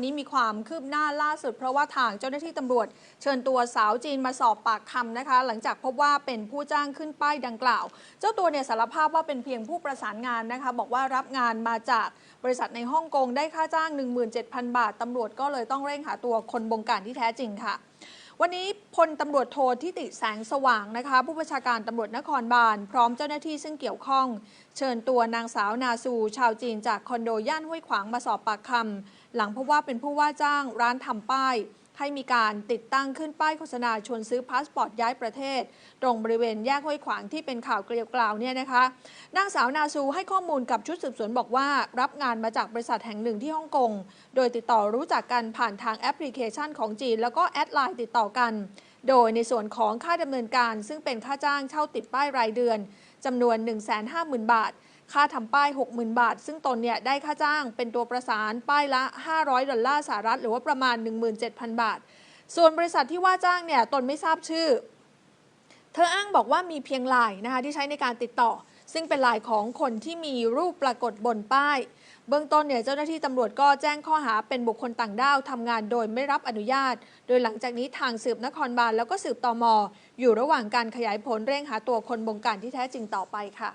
วันนี้มีความคืบหน้าล่าสุด เพราะว่าทางเจ้าหน้าที่ตำรวจ เชิญตัวสาวจีนมาสอบปากคำนะคะ หลังจากพบว่าเป็นผู้จ้างขึ้นป้ายดังกล่าว เจ้าตัวเนี่ยสารภาพว่าเป็นเพียงผู้ประสานงานนะคะ บอกว่ารับงานมาจากบริษัทในฮ่องกงได้ค่าจ้าง 17,000 บาทตำรวจก็เลยต้องเร่งหาตัวคนบงการที่แท้จริงค่ะ วันนี้พลตำรวจโททิติแสงสว่างนะคะ ผู้บัญชาการตำรวจนครบาล พร้อมเจ้าหน้าที่ซึ่งเกี่ยวข้อง เชิญตัวนางสาวนาซูชาวจีนจากคอนโดย่านห้วยขวางมาสอบปากคำหลังพบว่าเป็นผู้ว่าจ้างร้านทำป้าย ให้มีการติดตั้งขึ้นป้ายโฆษณาชวนซื้อพาสปอร์ตย้ายประเทศ ตรงบริเวณแยกห้วยขวางที่เป็นข่าวเกลียวกล่าวเนี่ยนะคะนางสาวนาซูให้ข้อมูลกับชุดสืบสวนบอกว่า รับงานมาจากบริษัทแห่งหนึ่งที่ฮ่องกงโดยติดต่อรู้จักกันผ่านทางแอปพลิเคชันของจีน แล้วก็แอดไลน์ติดต่อกัน โดยในส่วนของค่าดำเนินการ ซึ่งเป็นค่าจ้างเช่าติดป้ายรายเดือนจำนวน 150,000 บาท ค่าทำป้าย 60,000 บาท ซึ่งตนเนี่ยได้ค่าจ้างเป็นตัวประสานป้ายละ 500 ดอลลาร์สหรัฐ หรือว่าประมาณ 17,000 บาท ส่วนบริษัทที่ว่าจ้างเนี่ยตนไม่ทราบชื่อ เธออ้างบอกว่ามีเพียงไลน์นะคะที่ใช้ในการติดต่อ ซึ่งเป็นไลน์ของคนที่มีรูปปรากฏบนป้าย เบื้องต้นเนี่ยเจ้าหน้าที่ตำรวจก็แจ้งข้อหาเป็นบุคคลต่างด้าวทำงานโดยไม่รับอนุญาต โดยหลังจากนี้ทางสืบนครบาลแล้วก็สืบตอมอยู่ระหว่างการขยายผลเร่งหาตัวคนบงการที่แท้จริงต่อไปค่ะ